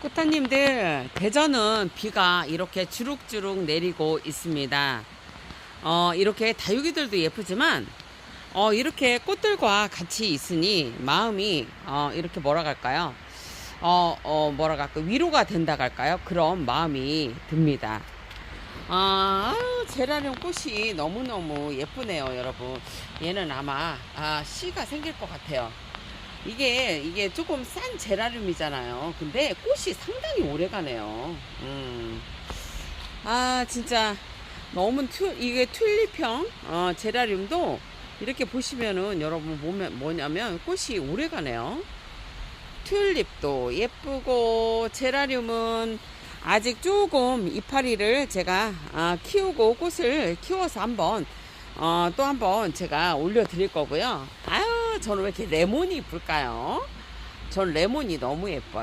꽃타님들 대전은 비가 이렇게 주룩주룩 내리고 있습니다. 어, 이렇게 다육이들도 예쁘지만 어, 이렇게 꽃들과 같이 있으니 마음이 어, 이렇게 뭐라 할까요? 어, 어, 뭐라 할까 위로가 된다 할까요? 그런 마음이 듭니다. 아, 제라늄 꽃이 너무너무 예쁘네요, 여러분. 얘는 아마 아, 씨가 생길 것 같아요. 이게 이게 조금 싼 제라늄이잖아요. 근데 꽃이 상당히 오래 가네요. 음. 아, 진짜 너무 튜, 이게 튤립형 어, 제라늄도 이렇게 보시면은 여러분 뭐면 뭐냐면 꽃이 오래 가네요. 튤립도 예쁘고 제라늄은 아직 조금 이파리를 제가 아, 키우고 꽃을 키워서 한번 어, 또 한번 제가 올려 드릴 거고요. 아유 저는 왜 이렇게 레몬이 이쁠까요? 전 레몬이 너무 예뻐요.